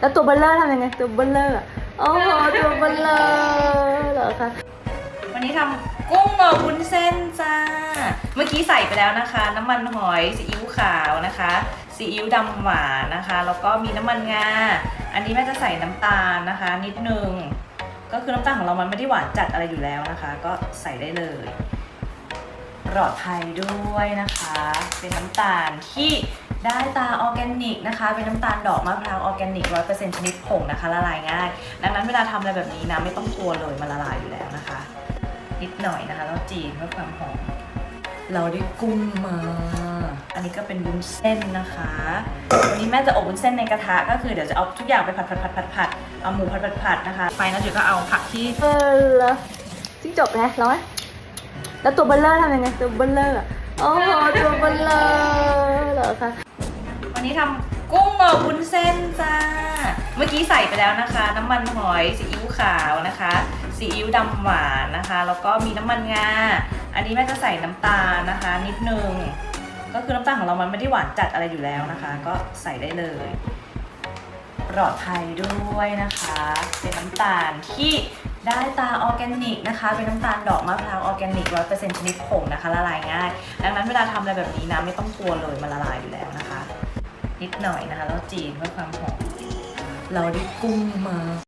แล้วตัวเบลเลอร์ทำยังไงตัวเบลเลอร์อะโอ้โหตัวเบลเลอร์เหรอคะวันนี้ทำกุ้งอวุ้นเส้นจ้า เมื่อกี้ใส่ไปแล้วนะคะ น้ำมันหอยซีอิ๊วขาวนะคะซีอิ๊วดำหวานนะคะ แล้วก็มีน้ำมันงา อันนี้แม่จะใส่น้ำตาลนะคะ นิดนึง ก็คือน้ำตาลของเรามันไม่ได้หวานจัดอะไรอยู่แล้วนะคะ ก็ใส่ได้เลยปลอดภัยด้วยนะคะ เป็นน้ำตาลที่ ได้ตาออร์แกนิกนะคะ เป็นน้ำตาลดอกมะพร้าวออร์แกนิกร้อยเปอร์เซ็นต์ชนิดผงนะคะ ละลายง่าย ดังนั้นเวลาทำอะไรแบบนี้นะไม่ต้องกลัวเลยมันละลายอยู่แล้วนะคะ นิดหน่อยนะคะแล้วจีนเพื่อความหอมเราได้กุ้งมา อันนี้ก็เป็นวุ้นเส้นนะคะ วันนี้แม่จะอบวุ้นเส้นในกระทะก็คือเดี๋ยวจะเอาทุกอย่างไปผัดผัดผัดผัดผัดเอาหมูผัดผัดผัดนะคะ ไปแล้วเดี๋ยวก็เอาผักที่เออจิ้งจกไงร้อยแล้วตัวเบลเลอร์ทำยังไงตัวเบลเลอร์อะ โอ้โหตัวเบลเลอร์เหรอคะวันนี้ทำกุ้งอบวุ้นเส้นจ้า เมื่อกี้ใส่ไปแล้วนะคะ น้ำมันหอยซีอิ๊วขาวนะคะซีอิ๊วดำหวานนะคะ แล้วก็มีน้ำมันงา อันนี้แม่จะใส่น้ำตาลนะคะ นิดนึง ก็คือน้ำตาลของเรามันไม่ได้หวานจัดอะไรอยู่แล้วนะคะ ก็ใส่ได้เลยปลอดภัยด้วยนะคะ เป็นน้ำตาลที่ได้ตาออร์แกนิกนะคะ เป็นน้ำตาลดอกมะพร้าวออร์แกนิกร้อยเปอร์เซ็นต์ชนิดผงนะคะละลายง่าย นั้นเวลาทำอะไรแบบนี้นะไม่ต้องกลัวเลยมันละลายอยู่แล้วนะคะ นิดหน่อยนะคะ แล้วจีนเพื่อความหอมเราได้กุ้งมา